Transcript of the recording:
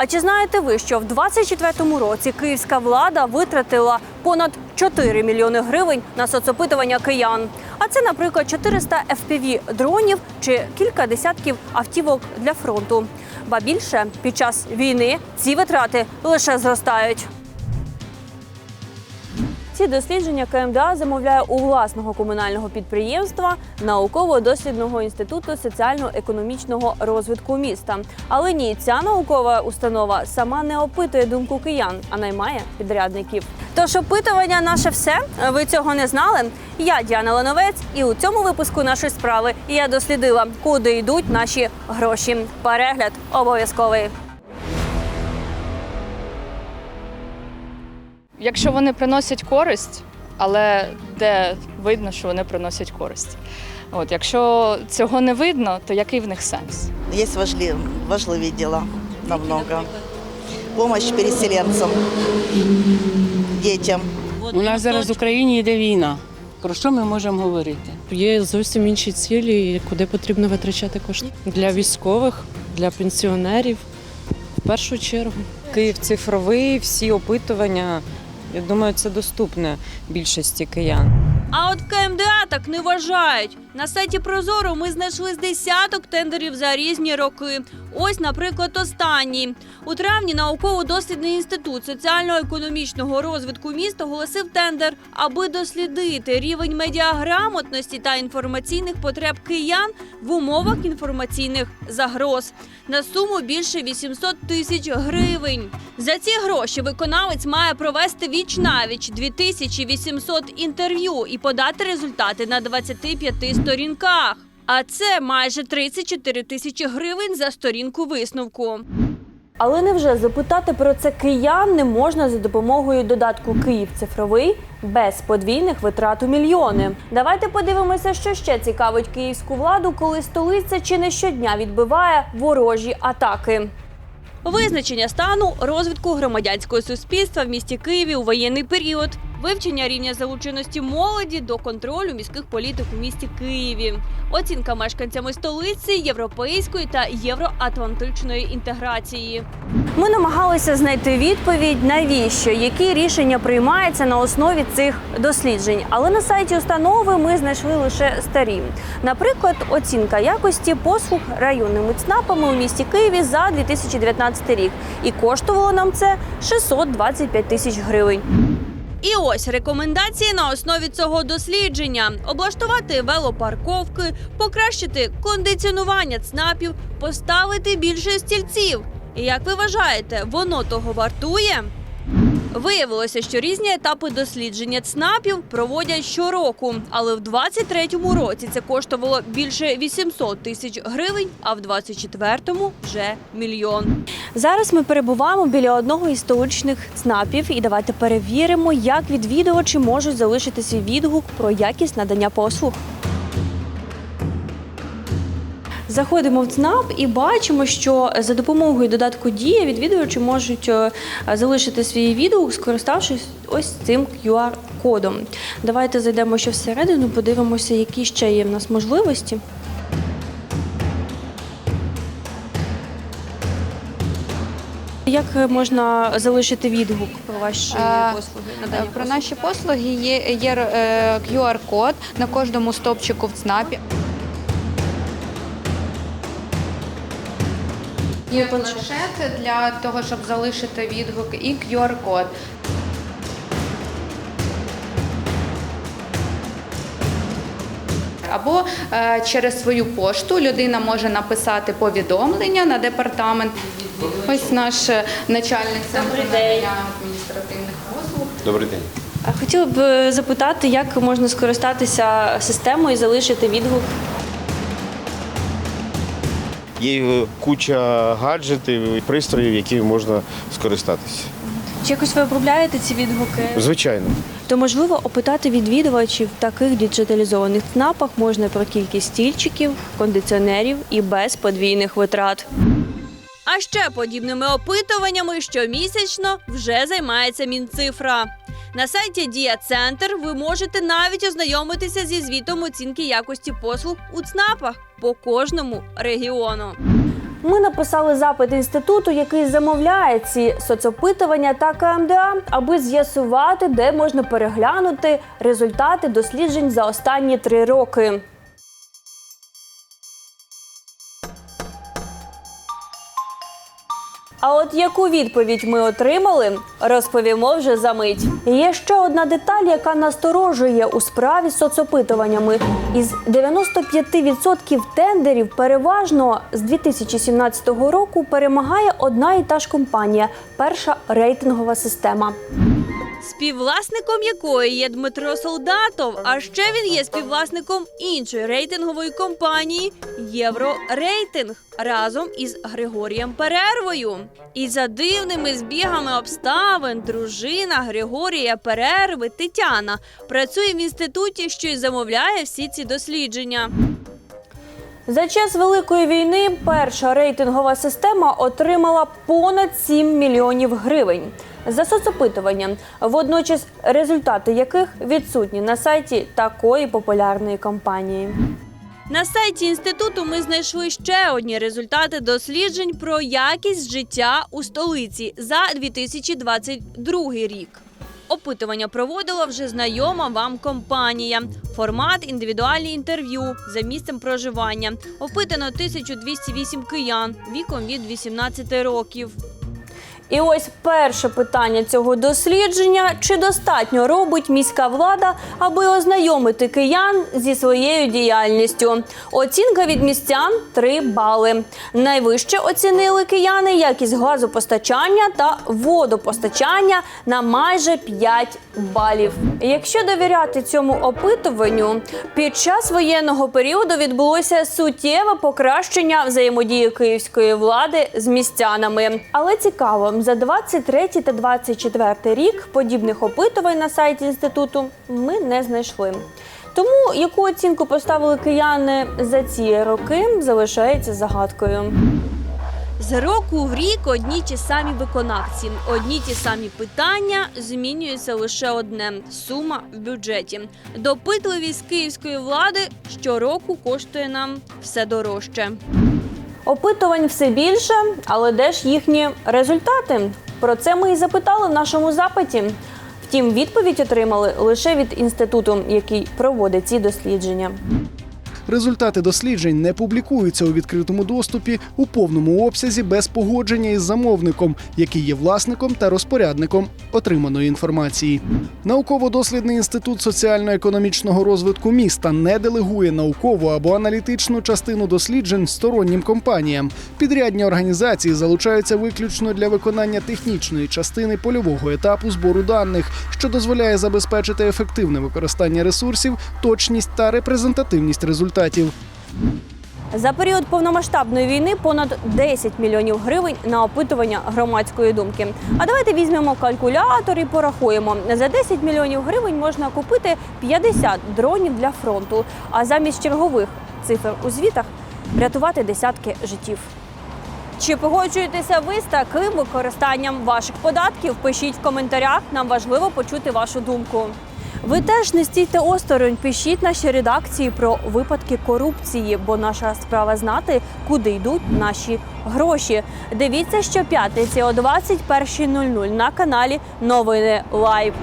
А чи знаєте ви, що в 24-му році київська влада витратила понад 4 мільйони гривень на соцопитування киян? А це, наприклад, 400 fpv дронів чи кілька десятків автівок для фронту. Ба більше під час війни ці витрати лише зростають. Дослідження КМДА замовляє у власного комунального підприємства науково-дослідного інституту соціально-економічного розвитку міста. Але ні, ця наукова установа сама не опитує думку киян, а наймає підрядників. Тож опитування наше все. Ви цього не знали? Я Діана Лановець, і у цьому випуску нашої справи я дослідила, куди йдуть наші гроші. Перегляд обов'язковий. Якщо вони приносять користь, але де видно, що вони приносять користь. От, якщо цього не видно, то який в них сенс? Есть важли- важливі дела намного. Помощь переселенцам, дітям. У нас зараз в Україні йде війна. Про що ми можемо говорити? Є зовсім інші цілі, куди потрібно витрачати кошти для військових, для пенсіонерів в першу чергу. Київ цифровий, всі опитування. Я думаю, це доступне більшості киян. А от в КМДА так не вважають. На сайті Прозоро ми знайшли з десяток тендерів за різні роки. Ось, наприклад, останній. У травні науково-дослідний інститут соціально-економічного розвитку міста оголосив тендер, аби дослідити рівень медіаграмотності та інформаційних потреб киян в умовах інформаційних загроз на суму більше 800 тисяч гривень. За ці гроші виконавець має провести віч навіч 2800 інтерв'ю і подати результати на 25 сторінках. А це майже 34 тисячі гривень за сторінку висновку. Але невже запитати про це киян не можна за допомогою додатку Київ цифровий без подвійних витрат у мільйони? Давайте подивимося, що ще цікавить київську владу, коли столиця чи не щодня відбиває ворожі атаки. Визначення стану розвитку громадянського суспільства в місті Києві у воєнний період, вивчення рівня залученості молоді до контролю міських політик у місті Києві, оцінка мешканцями столиці європейської та євроатлантичної інтеграції. Ми намагалися знайти відповідь, навіщо які рішення приймаються на основі цих досліджень. Але на сайті установи ми знайшли лише старі. Наприклад, оцінка якості послуг районними ЦНАПами у місті Києві за 2019 рік. І коштувало нам це 625 тисяч гривень. І ось рекомендації на основі цього дослідження: облаштувати велопарковки, покращити кондиціонування ЦНАПів, поставити більше стільців. І як ви вважаєте, воно того вартує? Виявилося, що різні етапи дослідження ЦНАПів проводять щороку, але в 23-му році це коштувало більше 800 тисяч гривень, а в 24-му вже мільйон. Зараз ми перебуваємо біля одного із столичних ЦНАПів, і давайте перевіримо, як відвідувачі можуть залишити свій відгук про якість надання послуг. Заходимо в ЦНАП і бачимо, що за допомогою додатку Дія відвідувачі можуть е, залишити свій відгук, скориставшись ось цим QR-кодом. Давайте зайдемо ще всередину, подивимося, які ще є в нас можливості. Як е, можна залишити відгук про ваші Е, послуги? Е, надання Про послуг? наші послуги є, є е, QR-код на кожному стовпчику в ЦНАПі. Є планшет для того, щоб залишити відгук, і QR-код. Або е, через свою пошту людина може написати повідомлення на департамент. Ось наш е, начальник центру надання адміністративних послуг. Добрий день. Хотіла б е, запитати, як можна скористатися системою і залишити відгук. Є куча гаджетів і пристроїв, якими можна скористатися. Чи якось ви обробляєте ці відгуки? Звичайно. То можливо опитати відвідувачів в таких діджиталізованих ЦНАПах можна про кількість стільчиків, кондиціонерів і без подвійних витрат. А ще подібними опитуваннями щомісячно вже займається Мінцифра. На сайті Дія Центр ви можете навіть ознайомитися зі звітом оцінки якості послуг у ЦНАПах по кожному регіону. Ми написали запит інституту, який замовляє ці соцопитування та КМДА, аби з'ясувати, де можна переглянути результати досліджень за останні три роки. А от яку відповідь ми отримали, розповімо вже за мить. Є ще одна деталь, яка насторожує у справі з соцопитуваннями. Із 95% тендерів переважно з 2017 року перемагає одна і та ж компанія перша рейтингова система. Співвласником якої є Дмитро Солдатов, а ще він є співвласником іншої рейтингової компанії Єврорейтинг разом із Григорієм Перервою. І за дивними збігами обставин дружина Григорія Перерви Тетяна працює в інституті, що й замовляє всі ці дослідження. За час Великої війни перша рейтингова система отримала понад 7 мільйонів гривень за соцопитування, водночас результати яких відсутні на сайті такої популярної компанії. На сайті інституту ми знайшли ще одні результати досліджень про якість життя у столиці за 2022 рік. Опитування проводила вже знайома вам компанія. Формат індивідуальні інтерв'ю за місцем проживання. Опитано 1208 киян віком від 18 років. І ось перше питання цього дослідження: чи достатньо робить міська влада, аби ознайомити киян зі своєю діяльністю? Оцінка від містян 3 бали. Найвище оцінили кияни якість газопостачання та водопостачання на майже 5 балів. Якщо довіряти цьому опитуванню, під час воєнного періоду відбулося суттєве покращення взаємодії київської влади з містянами. Але цікаво, за 23 та 24 рік подібних опитувань на сайті інституту ми не знайшли. Тому яку оцінку поставили кияни за ці роки, залишається загадкою. З року в рік одні ті самі виконавці, одні ті самі питання, змінюється лише одне сума в бюджеті. Допитливість київської влади щороку коштує нам все дорожче. Опитувань все більше, але де ж їхні результати? Про це ми і запитали в нашому запиті. Втім, відповідь отримали лише від інституту, який проводить ці дослідження. Результати досліджень не публікуються у відкритому доступі у повному обсязі без погодження із замовником, який є власником та розпорядником отриманої інформації. Науково-дослідний інститут соціально-економічного розвитку міста не делегує наукову або аналітичну частину досліджень стороннім компаніям. Підрядні організації залучаються виключно для виконання технічної частини польового етапу збору даних, що дозволяє забезпечити ефективне використання ресурсів, точність та репрезентативність результатів. За період повномасштабної війни понад 10 мільйонів гривень на опитування громадської думки. А давайте візьмемо калькулятор і порахуємо. За 10 мільйонів гривень можна купити 50 дронів для фронту, а замість чергових цифр у звітах врятувати десятки життів. Чи погоджуєтеся ви з таким використанням ваших податків? Пишіть в коментарях. Нам важливо почути вашу думку. Ви теж не стійте осторонь, пишіть наші редакції про випадки корупції, бо наша справа знати, куди йдуть наші гроші. Дивіться щоп'ятниці о 21.00 на каналі Новини Лайв.